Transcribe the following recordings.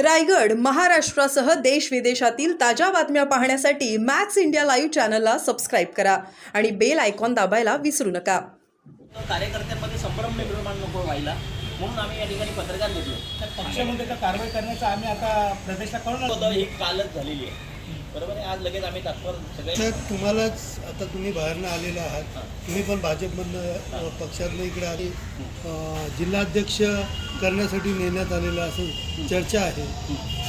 रायगड महाराष्ट्रासह देश विदेशातील ताज्या बातम्या पाहण्यासाठी मॅक्स इंडिया लाईव्ह चॅनलला सबस्क्राईब करा आणि बेल आयकॉन दाबायला विसरू नका. कार्यकर्त्यांमध्ये संभ्रम निर्माण नको व्हायला. म्हणून आम्ही या ठिकाणी पत्रकार घेतलो. तर पक्षामध्ये तर कारवाई करण्याचं आम्ही आता प्रदेशला कळवणार होतं ही कालच झालेली आहे. बरोबर आहे? आज लगेच आम्ही तत्पर सगळे तर तुम्हालाच आता तुम्ही बाहेरनं आलेले आहात. तुम्ही पण भाजपमधनं अ, पक्षातनं इकडे आले अ, जिल्हाध्यक्ष करण्यासाठी नेण्यात आलेलं असं चर्चा आहे.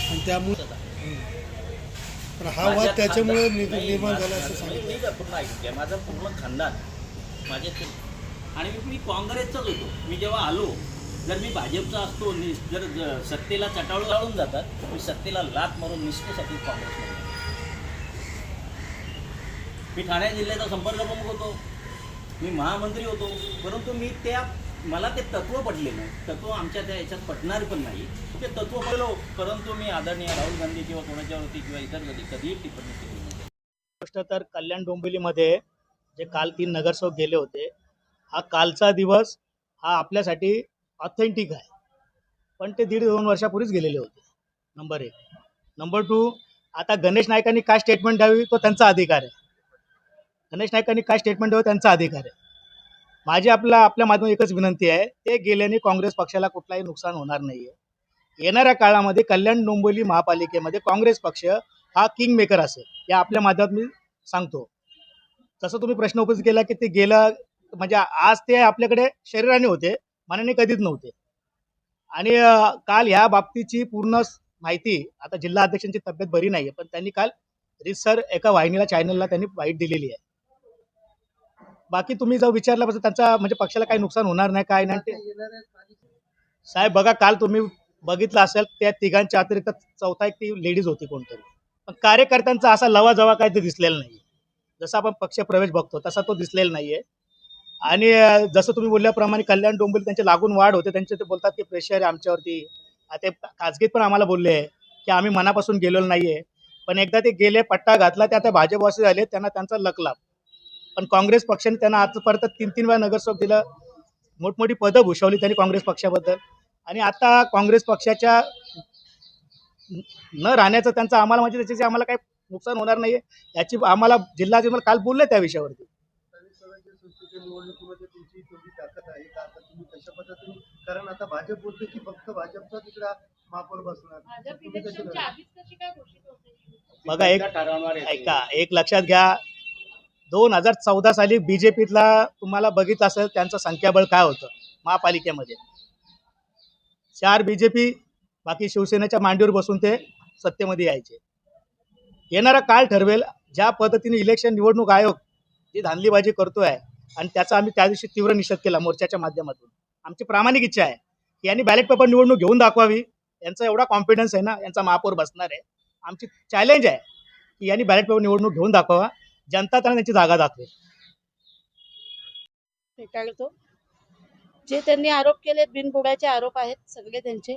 आणि त्यामुळे पण हा वाद माझ्या त्याच्यामुळे खानदान- नि- नाही, निर्माण माझं झाला असं खानदान- सांगितलं. मी पूर्ण ऐकून घ्या. माझं पूर्ण खानदान माझे ते- आणि मी काँग्रेसचाच होतो. मी जेव्हा आलो जर मी भाजपचा असतो नि- जर ज- सत्तेला चटाळू लावून जातात मी सत्तेला लात मारून निष्ठेसाठी काँग्रेसमध्ये मी ठाणे जिल्ह्याचा संपर्क प्रमुख होतो. मी महामंत्री होतो. परंतु मी त्या मला ते तत्व पडले नाही. तत्व आमच्या त्या याच्यात पटणार पण नाही. ते तत्व पडलो परंतु मी आदरणीय राहुल गांधी किंवा कोणाच्यावरती किंवा इतर कधी कधीही टिप्पणी केली नाही. गोष्ट तर कल्याण डोंबिवलीमध्ये जे काल तीन नगरसेवक गेले होते हा कालचा दिवस हा आपल्यासाठी ऑथेंटिक आहे. पण ते दीड दोन वर्षापूर्वीच गेलेले होते. नंबर एक. नंबर टू आता गणेश नायकांनी काय स्टेटमेंट द्यावी तो त्यांचा अधिकार आहे. गणेश नाईकांनी काय स्टेटमेंट द्यावं त्यांचा अधिकार आहे. माझी आपला आपल्या माध्यमातून एकच विनंती आहे ते गेल्याने काँग्रेस पक्षाला कुठलाही नुकसान होणार नाही आहे येणाऱ्या काळामध्ये कल्याण डोंबिवली महापालिकेमध्ये काँग्रेस पक्ष हा किंग मेकर असेल या आपल्या माध्यमात मी सांगतो. तसं तुम्ही प्रश्न उपस्थित केला की ते गेलं म्हणजे आज ते आपल्याकडे शरीराने होते मनाने कधीच नव्हते. आणि काल ह्या बाबतीची पूर्ण माहिती आता जिल्हा अध्यक्षांची तब्येत बरी नाही आहे पण त्यांनी काल रिसर एका वाहिनीला चॅनलला त्यांनी वाईट दिलेली आहे. बाकी तुम्ही जर विचारल्यापासून त्यांचा म्हणजे पक्षाला काही नुकसान होणार नाही काय नाही साहेब बघा काल तुम्ही बघितलं असेल त्या तिघांच्या अतिरिक्त चौथा एक ती लेडीज होती कोणतरी. पण कार्यकर्त्यांचा असा लवाजवा काय ते दिसलेला नाही जसा आपण पक्ष प्रवेश बघतो तसा तो दिसलेला नाहीये. आणि जसं तुम्ही बोलल्याप्रमाणे कल्याण डोंबिवली त्यांचे लागून वाढ होते त्यांचे ते बोलतात की प्रेशर आहे आमच्यावरती. ते खाजगीत पण आम्हाला बोलले की आम्ही मनापासून गेलेलो नाहीये. पण एकदा ते गेले पट्टा घातला ते आता भाजपवासी झाले त्यांना त्यांचा लकलाभ पण काँग्रेस पक्षाने त्यांना आजपर्यंत तीन तीन वेळा नगरसेवक दिलं. मोठमोठी पदं भूषवली त्यांनी काँग्रेस पक्षाबद्दल. आणि आता काँग्रेस पक्षाच्या न राहण्याचं त्यांचं आम्हाला म्हणजे त्याच्याचे आम्हाला काही नुकसान होणार नाहीये. याची आम्हाला जिल्हाधिकारी काल बोलले त्या विषयावरती. कारण आता भाजप बोलते की फक्त भाजपचा तिकडा महापौर बसणार. भाजप तुम्ही कसे इलेक्शनच्या आधीच कशी काय घोषित होते? बघा एक ऐका एक लक्षात घ्या. दोन हजार चौदा साली बीजेपीतला तुम्हाला बघितलं असेल त्यांचं संख्याबळ काय होतं? महापालिकेमध्ये. चार बीजेपी बाकी शिवसेनेच्या मांडीवर बसून ते सत्तेमध्ये यायचे. येणारा काळ ठरवेल ज्या पद्धतीने इलेक्शन निवडणूक आयोग जी धांदलीबाजी करतोय आणि त्याचा आम्ही त्या दिवशी तीव्र निषेध केला मोर्चाच्या माध्यमातून. आमची प्रामाणिक इच्छा आहे की यांनी बॅलेट पेपर निवडणूक घेऊन दाखवावी. यांचा एवढा कॉन्फिडन्स आहे ना यांचा महापौर बसणार आहे. आमची चॅलेंज आहे की यांनी बॅलेट पेपर निवडणूक घेऊन दाखवा जनता त्यांना त्यांची जागा दाखवेल. फेटाळतो जे त्यांनी आरोप केले बिनबुडाचे आरोप आहेत सगळे त्यांचे.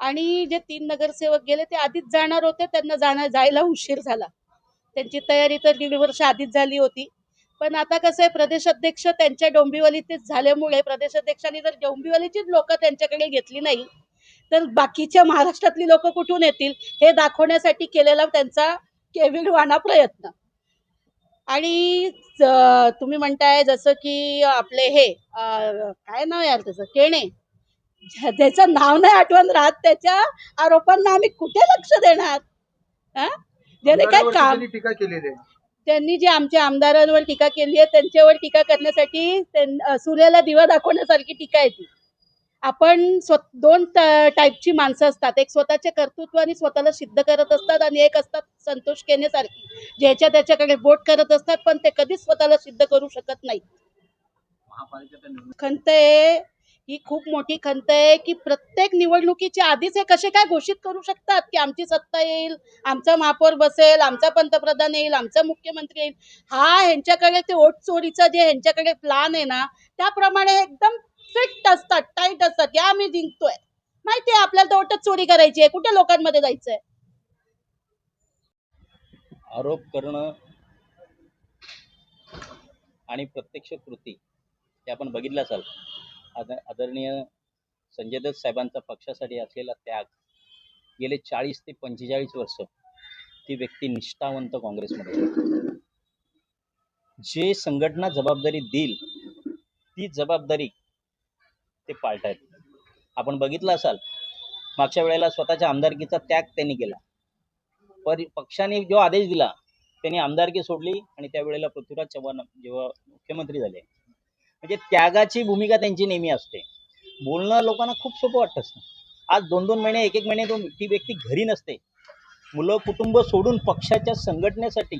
आणि जे तीन नगरसेवक गेले ते आधीच जाणार होते त्यांना जाणार जायला उशीर झाला. त्यांची तयारी तर दीड वर्ष आधीच झाली होती. पण आता कसं आहे प्रदेशाध्यक्ष त्यांच्या डोंबिवलीतच झाल्यामुळे प्रदेशाध्यक्षांनी जर डोंबिवलीचीच लोक त्यांच्याकडे घेतली नाही तर बाकीच्या महाराष्ट्रातली लोक कुठून येतील? हे दाखवण्यासाठी केलेला त्यांचा केविडवाना प्रयत्न. आणि तुम्ही म्हणताय जसं की आपले हे काय नाव यार त्याचं? केणे. ज्या- ज्याचं नाव नाही आठवण राहत त्याच्या आरोपांना आम्ही कुठे लक्ष देणार? हा? ज्याने काय काम टीका केलेली आहे? त्यांनी जे आमच्या आमदारांवर टीका केली आहे त्यांच्यावर टीका करण्यासाठी सूर्याला दिवा दाखवण्यासारखी टीका आहे ती. आपण स्व दोन टाईपची माणसं असतात. एक स्वतःचे कर्तृत्व आणि स्वतःला सिद्ध करत असतात आणि एक असतात संतोष केण्यासारखी ज्याच्या त्याच्याकडे बोट करत असतात पण ते कधीच स्वतःला सिद्ध करू शकत नाही खंत आहे ही खूप मोठी खंत आहे की प्रत्येक निवडणुकीच्या आधीच हे कसे काय घोषित करू शकतात की आमची सत्ता येईल आमचा महापौर बसेल आमचा पंतप्रधान येईल आमचा मुख्यमंत्री येईल. हा ह्यांच्याकडे ते ओट चोरीचा जे ह्यांच्याकडे प्लान आहे ना त्याप्रमाणे एकदम फिट असतात टाईट असतात या आम्ही जिंकतोय. माहितीये आपल्याला तर चोरी करायची आहे. कुठे लोकांमध्ये जायचंय? आरोप करणं आणि प्रत्यक्ष कृती ते आपण बघितलं असाल. आद आदरणीय संजय दत्त साहेबांचा पक्षासाठी असलेला त्याग गेले चाळीस ते पंचेचाळीस वर्ष ती व्यक्ती निष्ठावंत काँग्रेसमध्ये आहे. जे संघटना जबाबदारी देईल ती जबाबदारी ते पाळतायत. आपण बघितलं असाल मागच्या वेळेला स्वतःच्या आमदारकीचा त्याग त्यांनी केला. पर पक्षाने जो आदेश दिला त्यांनी आमदारकी सोडली आणि त्यावेळेला पृथ्वीराज चव्हाण जेव्हा मुख्यमंत्री झाले. म्हणजे त्यागाची भूमिका त्यांची नेहमी असते. बोलणं लोकांना खूप सोपं वाटत असतं. आज दोन दोन महिने एक एक महिने तो ती व्यक्ती घरी नसते. मुलं कुटुंब सोडून पक्षाच्या संघटनेसाठी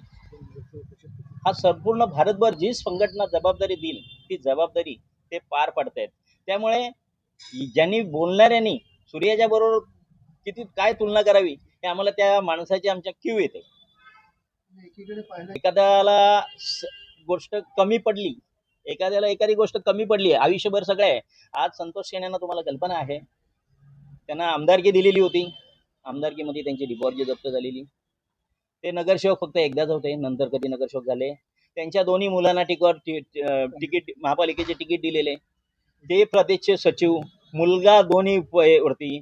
हा संपूर्ण भारतभर जी संघटना जबाबदारी देईल ती जबाबदारी ते पार पाडतायत. त्यामुळे ज्यांनी बोलणाऱ्यांनी सूर्याच्या बरोबर किती काय तुलना करावी हे आम्हाला त्या माणसाची आमच्या क्यू येते. एखाद्याला गोष्ट कमी पडली एखाद्याला एखादी गोष्ट कमी पडली आयुष्यभर सगळं आहे. आज संतोष सेनेनं तुम्हाला कल्पना आहे. त्यांना आमदारकी दिलेली होती. आमदारकीमध्ये त्यांची डिपॉझिट जप्त झालेली. ते नगरसेवक फक्त एकदाच होते नंतर कधी नगरसेवक झाले. त्यांच्या दोन्ही मुलांना तिकट तिकीट महापालिकेचे तिकीट दिलेले. ते प्रदेशचे सचिव मुलगा दोन्ही वरती.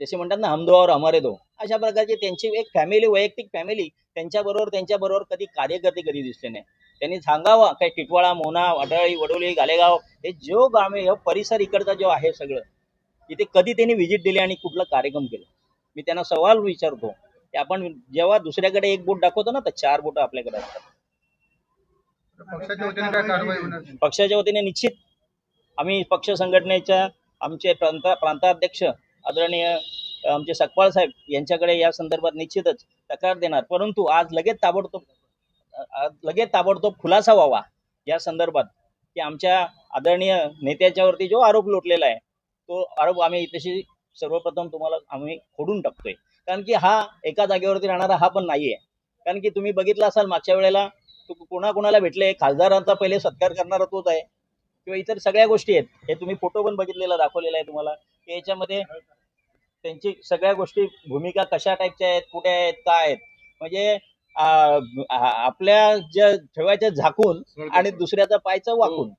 जसे म्हणतात ना हम दो और हमारे दो. अशा प्रकारची त्यांची एक फॅमिली वैयक्तिक फॅमिली त्यांच्याबरोबर त्यांच्याबरोबर कधी कार्यकर्ते कधी दिसले नाही. त्यांनी सांगावं काय टिटवाळा मोना वडाळी वडोली गालेगाव हे जो गावे हे परिसर इकडचा जो आहे सगळं इथे कधी त्यांनी व्हिजिट दिली आणि कुठला कार्यक्रम केला? मी त्यांना सवाल विचारतो. की आपण जेव्हा दुसऱ्याकडे एक बोट दाखवतो ना तर चार बोट आपल्याकडे असतात. पक्षाच्या वतीने निश्चित आम्ही पक्ष संघटनेच्या आमचे प्रांत प्रांताध्यक्ष आदरणीय आमचे सकपाळ साहेब यांच्याकडे या संदर्भात निश्चितच तक्रार देणार. परंतु आज लगेच ताबडतोब लगेच ताबडतोब खुलासा व्हावा. या संदर्भात की आमच्या आदरणीय नेत्याच्यावरती जो आरोप लोटलेला आहे तो आरोप आम्ही तशी सर्वप्रथम तुम्हाला आम्ही खोडून टाकतोय. कारण की हा एका जागेवरती राहणारा हा पण नाही आहे कारण की तुम्ही बघितलं असाल मागच्या वेळेला तू कोणाकोणाला भेटले? खासदारांचा पहिले सत्कार करणारा तोच आहे. किंवा इतर सगळ्या गोष्टी आहेत हे तुम्ही फोटो पण बघितलेला दाखवलेला आहे तुम्हाला. की याच्यामध्ये त्यांची सगळ्या गोष्टी भूमिका कशा टाईपच्या आहेत कुठे आहेत काय आहेत. म्हणजे आपल्या ज्या ठेवायच्या झाकून आणि दुसऱ्याचा पायचं वाकून.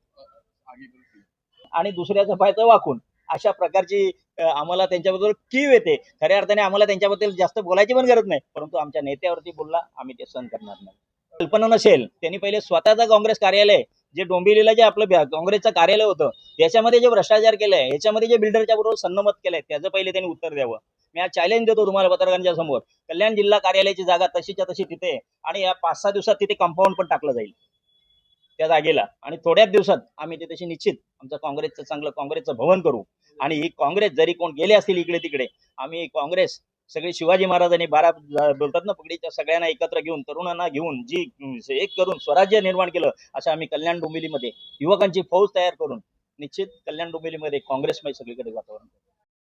आणि दुसऱ्याचा पायचं वाकून. अशा प्रकारची आम्हाला त्यांच्याबद्दल कीव येते. खऱ्या अर्थाने आम्हाला त्यांच्याबद्दल जास्त बोलायची पण गरज नाही. परंतु आमच्या नेत्यावरती बोलला आम्ही ते सहन करणार नाही. कल्पना नसेल त्यांनी पहिले स्वतःचं काँग्रेस कार्यालय जे डोंबिवलीला जे आपलं काँग्रेसचं कार्यालय होतं याच्यामध्ये जे भ्रष्टाचार केलाय याच्यामध्ये जे बिल्डरच्या बरोबर सन्नमत केलंय त्याचं पहिले त्यांनी उत्तर द्यावं. मी आज चॅलेंज देतो तुम्हाला पत्रकारांच्या समोर. कल्याण जिल्हा कार्यालयाची जागा तशीच्या तशी तिथे आणि या पाच सहा दिवसात तिथे कंपाऊंड पण टाकलं जाईल. त्या जागेला. आणि थोड्याच दिवसात आम्ही ते तशी निश्चित आमचं काँग्रेसचं चांगलं काँग्रेसचं भवन करू. आणि ही काँग्रेस जरी कोण गेले असतील इकडे तिकडे आम्ही काँग्रेस सगळे शिवाजी महाराजांनी बारा बोलतात ना पगडीच्या सगळ्यांना एकत्र घेऊन तरुणांना घेऊन जी एक करून स्वराज्य निर्माण केलं असं आम्ही कल्याण डोंबिवलीमध्ये युवकांची फौज तयार करून निश्चित कल्याण डोंबिवलीमध्ये काँग्रेसमय सगळीकडे वातावरण.